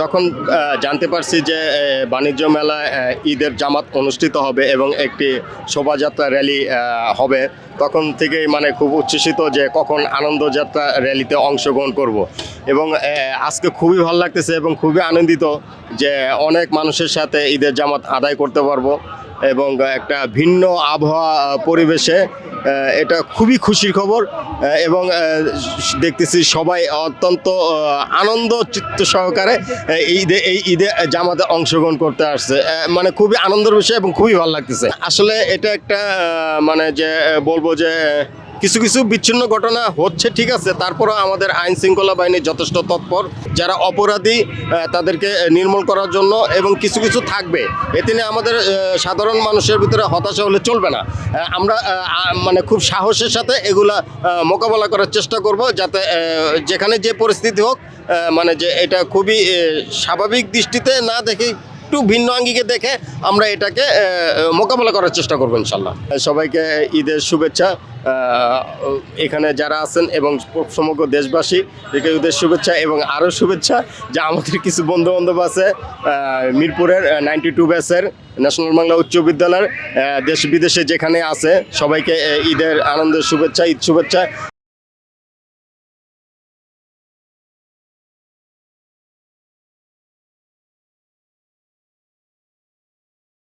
যখন জানতে পারছি যে বাণিজ্য মেলা ঈদের জামাত অনুষ্ঠিত হবে এবং একটি শোভাযাত্রা র্যালি হবে, তখন থেকেই মানে খুব উচ্ছ্বসিত যে কখন আনন্দযাত্রা র্যালিতে অংশগ্রহণ করব। এবং আজকে খুবই ভালো লাগতেছে এবং খুবই আনন্দিত যে অনেক মানুষের সাথে ঈদের জামাত আদায় করতে পারব। এবং একটা ভিন্ন আবহাওয়া পরিবেশে এটা খুবই খুশির খবর এবং দেখতেছি সবাই অত্যন্ত আনন্দ চিত্ত সহকারে এই ঈদে এই ঈদে জামাতে অংশগ্রহণ করতে আসছে মানে খুবই আনন্দের বিষয় এবং খুবই ভালো লাগতেছে। আসলে এটা একটা মানে যে, বলব যে কিছু কিছু বিচ্ছিন্ন ঘটনা হচ্ছে, ঠিক আছে। তারপরও আমাদের আইন শৃঙ্খলা বাহিনী যথেষ্ট তৎপর। যারা অপরাধী তাদেরকে নির্মূল করার জন্য এবং কিছু কিছু থাকবে। এতে নিয়ে আমাদের সাধারণ মানুষের ভিতরে হতাশা হলে চলবে না। আমরা মানে খুব সাহসের সাথে এগুলা মোকাবেলা করার চেষ্টা করব যাতে যেখানে যে পরিস্থিতি হোক মানে যে এটা খুবই স্বাভাবিক দৃষ্টিতে না দেখে একটু ভিন্ন আঙ্গিকে দেখে আমরা এটাকে মোকাবেলা করার চেষ্টা করব ইনশাল্লাহ। সবাইকে ঈদের শুভেচ্ছা। এখানে যারা আছেন এবং সমগ্র দেশবাসী, একে ঈদের শুভেচ্ছা এবং আরও শুভেচ্ছা। যে আমাদের কিছু বন্ধু বান্ধব আছে মিরপুরের নাইনটি টু ব্যাচের ন্যাশনাল বাংলা উচ্চ বিদ্যালয়ের দেশ বিদেশে যেখানে আছে, সবাইকে ঈদের আনন্দের শুভেচ্ছা, ঈদ শুভেচ্ছা।